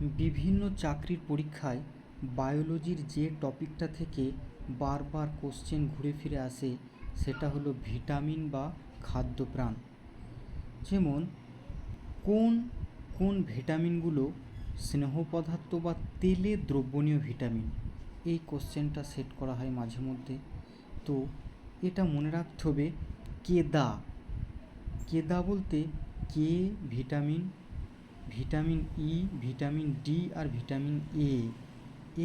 বিভিন্ন চাকরির পরীক্ষায় বায়োলজির যে টপিকটা থেকে বারবার কোশ্চেন ঘুরে ফিরে আসে, সেটা হলো ভিটামিন বা খাদ্যপ্রাণ। যেমন, কোন কোন ভিটামিনগুলো স্নেহ পদার্থ বা তেলে দ্রবণীয় ভিটামিন? এই কোশ্চেনটা সেট করা হয় মাঝে মধ্যে। তো, এটা মনে রাখতে হবে, কেদা। কেদা বলতে কে, vitamin vitamin E vitamin D R vitamin A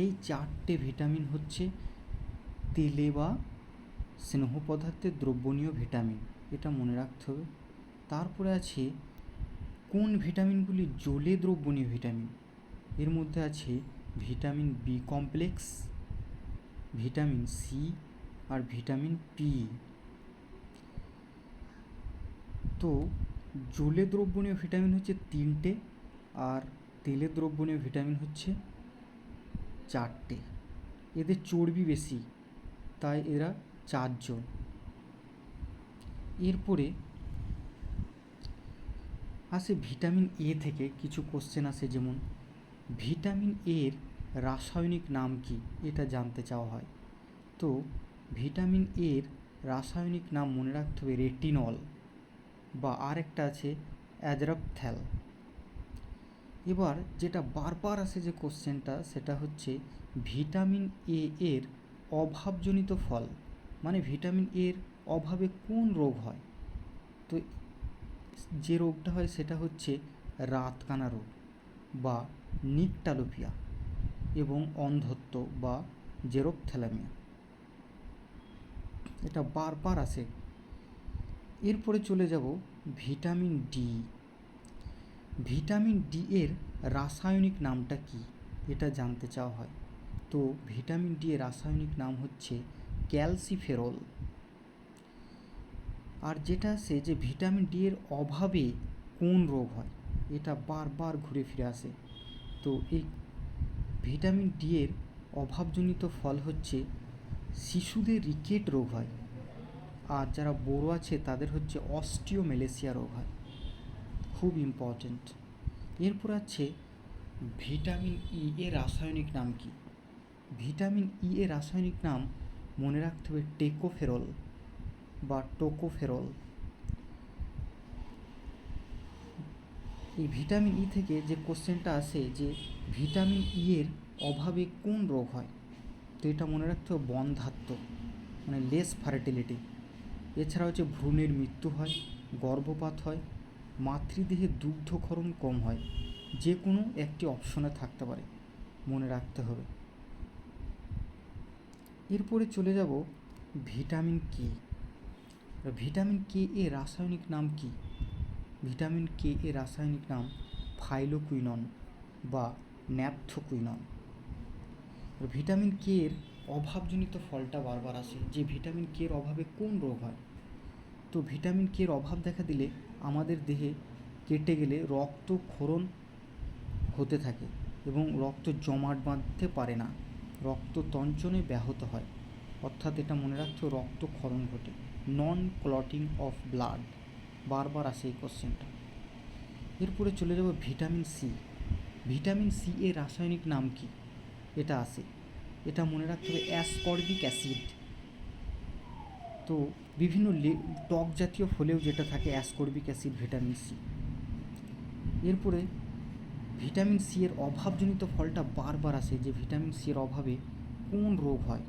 এই চারটে ভিটামিন হচ্ছে তেলে বা স্নেহ পদার্থের দ্রবণীয় ভিটামিন, এটা মনে রাখতে হবে। তারপরে আছে কোন ভিটামিনগুলি জলে দ্রবণীয় ভিটামিন? এর মধ্যে আছে vitamin B complex, vitamin C আর ভিটামিন পি তো জলে দ্রবণীয় ভিটামিন হচ্ছে তিনটে আর তেলে দ্রবণীয় ভিটামিন হচ্ছে চারটে এদের চর্বি বেশি, তাই এরা চারজন। এরপরে আসে ভিটামিন এ থেকে কিছু কোশ্চেন আসে, যেমন ভিটামিন এর রাসায়নিক নাম কি? এটা জানতে চাওয়া হয়। তো ভিটামিন এর রাসায়নিক নাম মনে রাখতে হবে রেটিনল বা আরেকটা আছে অ্যাজরাপথ্যাল। এবার যেটা বারবার আসে যে কোশ্চেনটা, সেটা হচ্ছে ভিটামিন এ এর অভাবজনিত ফল। মানে ভিটামিন এর অভাবে কোন রোগ হয়? তো যে রোগটা হয় সেটা হচ্ছে রাতকানা রোগ বা নিকটালোপিয়া এবং অন্ধত্ব বা জেরোপথ্যালামিয়া। এটা বারবার আসে। এরপরে চলে যাব ভিটামিন ডি ভিটামিন ডি এর রাসায়নিক নামটা কি? এটা জানতে চাওয়া হয়। তো ভিটামিন ডি এর রাসায়নিক নাম হচ্ছে ক্যালসিফেরল। আর যেটা আছে যে ভিটামিন ডি এর অভাবে কোন রোগ হয়, এটা বারবার ঘুরে ফিরে আসে। তো এই ভিটামিন ডি এর অভাবজনিত ফল হচ্ছে শিশুদের রিকেট রোগ হয়, আর যারা বড়ো আছে তাদের হচ্ছে অস্টিওমেলেসিয়া রোগ হয়। খুব ইম্পর্ট্যান্ট এরপর আছে ভিটামিন ই এর রাসায়নিক নাম কি? ভিটামিন ই এর রাসায়নিক নাম মনে রাখতে হবে টেকোফেরল বা টোকোফেরল। এই ভিটামিন ই থেকে যে কোশ্চেনটা আসে যে ভিটামিন ই এর অভাবে কোন রোগ হয়? তো এটা মনে রাখতে হবে বন্ধাত্ম মানে লেস ফার্টিলিটি এছাড়া হচ্ছে ভ্রূণের মৃত্যু হয়, গর্ভপাত হয় মাতৃদেহে দুগ্ধক্ষরণ কম হয়, যে কোনো একটি অপশনে থাকতে পারে, মনে রাখতে হবে। এরপরে চলে যাব ভিটামিন কে ভিটামিন কে এর রাসায়নিক নাম কি? ভিটামিন কে এর রাসায়নিক নাম ফাইলোকুইনন বা ন্যাপথোকুইনন ভিটামিন কে এর অভাবজনিত ফলটা বারবার আসে যে ভিটামিন কে এর অভাবে কোন রোগ হয়? তো ভিটামিন কে এর অভাব দেখা দিলে আমাদের দেহে কেটে গেলে রক্তক্ষরণ হতে থাকে এবং রক্ত জমাট বাঁধতে পারে না। রক্ত তঞ্চনে ব্যাহত হয়। অর্থাৎ এটা মনে রাখতে রক্তক্ষরণ ঘটে। নন ক্লটিং অফ ব্লাড বারবার আসে এই কোশ্চেনটা এরপরে চলে যাব ভিটামিন সি ভিটামিন সি এর রাসায়নিক নাম কি? এটা আসে। এটা মনে রাখতে হবে অ্যাসকর্বিক অ্যাসিড তো বিভিন্ন টক জাতীয় ফলেও যেটা থাকে অ্যাসকর্বিক অ্যাসিড ভিটামিন সি এরপরে ভিটামিন সি এর অভাবজনিত ফলটা বারবার আসে যে ভিটামিন সি এর অভাবে কোন রোগ হয়?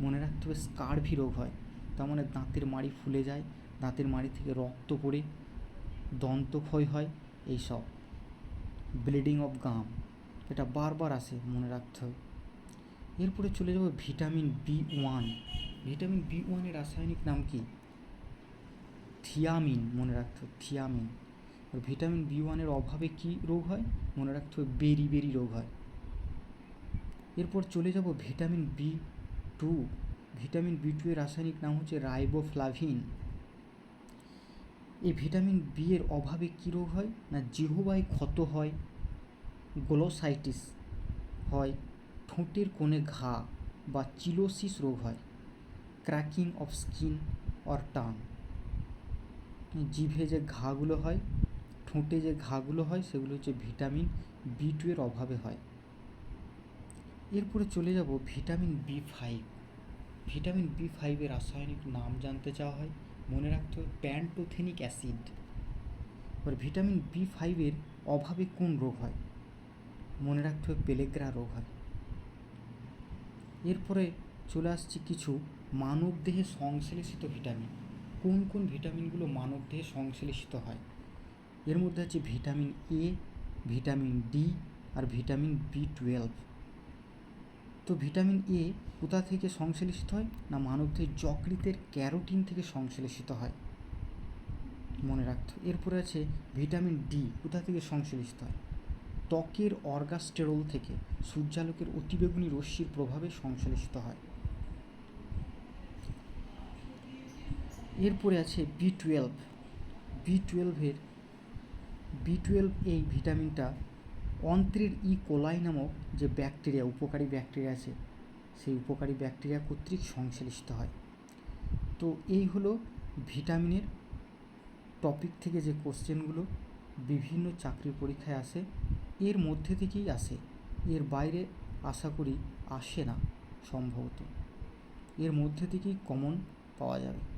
মনে রাখতে হবে, স্কারভি রোগ হয়। তার মানে দাঁতের মাড়ি ফুলে যায়, দাঁতের মাড়ি থেকে রক্ত পড়ে, দন্তক্ষয় হয়, এইসব। ব্লিডিং অফ গাম, এটা বারবার আসে, মনে রাখতে হবে। এরপরে চলে যাব vitamin B one. Vitamin B ওয়ানের রাসায়নিক নাম কি? থিয়ামিন, মনে রাখতে হবে, থিয়ামিন। আর ভিটামিন বি ওয়ানের অভাবে কি রোগ হয়? মনে রাখতে হবে, বেরি বেরি রোগ হয়। এরপর চলে যাব vitamin B two. Vitamin B two এর রাসায়নিক নাম হচ্ছে রাইবোফ্লাভিন। এই ভিটামিন বি এর অভাবে কী রোগ হয়? না জিহবায় ক্ষত হয়, গ্লোসাইটিস হয়, ঠোঁটের কোণে ঘা বা চিলোসিস রোগ হয়। Cracking of skin or tongue জিভে যে ঘাগুলো হয়, ঠোঁটে যে ঘাগুলো হয়, সেগুলো হচ্ছে ভিটামিন বি টু এর অভাবে হয়। এরপরে চলে যাব vitamin B five vitamin B ফাইভের রাসায়নিক নাম জানতে চাওয়া হয়। মনে রাখতে হবে, প্যান্টোথেনিক অ্যাসিড। এবার ভিটামিন বি ফাইভের অভাবে কোন রোগ হয়? মনে রাখতে হবে, পেলেগ্রা রোগ হয়। এরপরে চলে আসছে কিছু মানবদেহে সংশ্লেষিত ভিটামিন। কোন কোন ভিটামিনগুলো মানবদেহে সংশ্লেষিত হয়? এর মধ্যে আছে ভিটামিন এ ভিটামিন ডি আর ভিটামিন বি টুয়েলভ তো ভিটামিন এ কোথা থেকে সংশ্লেষিত হয় না মানবদেহের যকৃতের ক্যারোটিন থেকে সংশ্লেষিত হয়? মনে রাখতে, এরপরে আছে ভিটামিন ডি কোথা থেকে সংশ্লেষিত হয়? ত্বকের অর্গাস্টেরল থেকে সূর্যালোকের অতিবেগুনি রশ্মির প্রভাবে সংশ্লেষিত হয়। এরপরে আছে বি টুয়েলভ বি টুয়েলভের বি টুয়েলভ এই ভিটামিনটা অন্ত্রের ই কোলাই নামক যে ব্যাকটেরিয়া, উপকারী ব্যাকটেরিয়া আছে, সেই উপকারী ব্যাকটেরিয়া কর্তৃক সংশ্লিষ্ট হয়। তো এই হলো ভিটামিনের টপিক থেকে যে কোশ্চেনগুলো বিভিন্ন চাকরির পরীক্ষায় আসে, এর মধ্যে থেকেই আসে। এর বাইরে আশা করি আসে না, সম্ভবত। এর মধ্যে থেকেই কমন পাওয়া যাবে।